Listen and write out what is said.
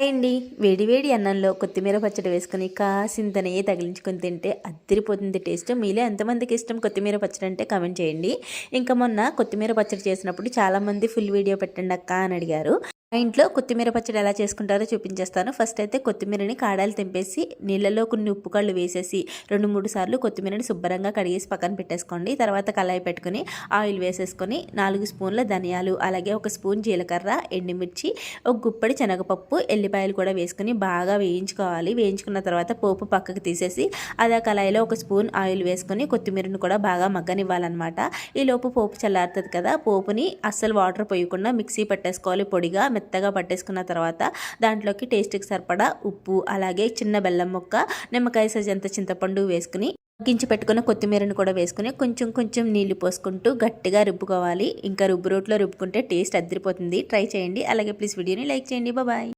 అండి. వేడివేడి అన్నంలో కొత్తిమీర పచ్చడి వేసుకొని కాసింత నెయ్యి తగిలించుకొని తింటే అద్దరిపోతుంది టేస్ట్. మీలే ఎంతమందికి ఇష్టం కొత్తిమీర పచ్చడి అంటే కామెంట్ చేయండి. ఇంకా మొన్న కొత్తిమీర పచ్చడి చేసినప్పుడు చాలామంది ఫుల్ వీడియో పెట్టండి అక్క అని అడిగారు. మా ఇంట్లో కొత్తిమీర పచ్చడి ఎలా చేసుకుంటారో చూపించేస్తాను. ఫస్ట్ అయితే కొత్తిమీరని కాడాలు తెంపేసి నీళ్ళలో కొన్ని ఉప్పు కళ్ళు వేసేసి రెండు మూడు సార్లు కొత్తిమీరని శుభ్రంగా కడిగేసి పక్కన పెట్టేసుకోండి. తర్వాత కళాయి పెట్టుకుని ఆయిల్ వేసేసుకొని నాలుగు స్పూన్ల ధనియాలు అలాగే ఒక స్పూన్ జీలకర్ర ఎండుమిర్చి ఒక గుప్పడి శనగపప్పు ఎల్లిపాయలు కూడా వేసుకుని బాగా వేయించుకోవాలి. వేయించుకున్న తర్వాత పోపు పక్కకు తీసేసి అదే కళాయిలో ఒక స్పూన్ ఆయిల్ వేసుకొని కొత్తిమీరను కూడా బాగా మగ్గనివ్వాలన్నమాట. ఈలోపు పోపు చల్లారుతుంది కదా పోపుని అస్సలు వాటర్ పోయకుండా మిక్సీ పెట్టేసుకోవాలి పొడిగా మెత్తగా పట్టేసుకున్న తర్వాత దాంట్లోకి టేస్ట్కి సరిపడా ఉప్పు అలాగే చిన్న బెల్లం ముక్క నిమ్మకాయ సైజ్ చింతపండు వేసుకుని గించి పెట్టుకున్న కొత్తిమీరను కూడా వేసుకుని కొంచెం కొంచెం నీళ్ళు పోసుకుంటూ గట్టిగా రుబ్బుకోవాలి. ఇంకా రుబ్బు రోట్లో రుబ్బుకుంటే టేస్ట్ అద్దరిపోతుంది. ట్రై చేయండి. అలాగే ప్లీజ్ వీడియోని లైక్ చేయండి. బాయ్.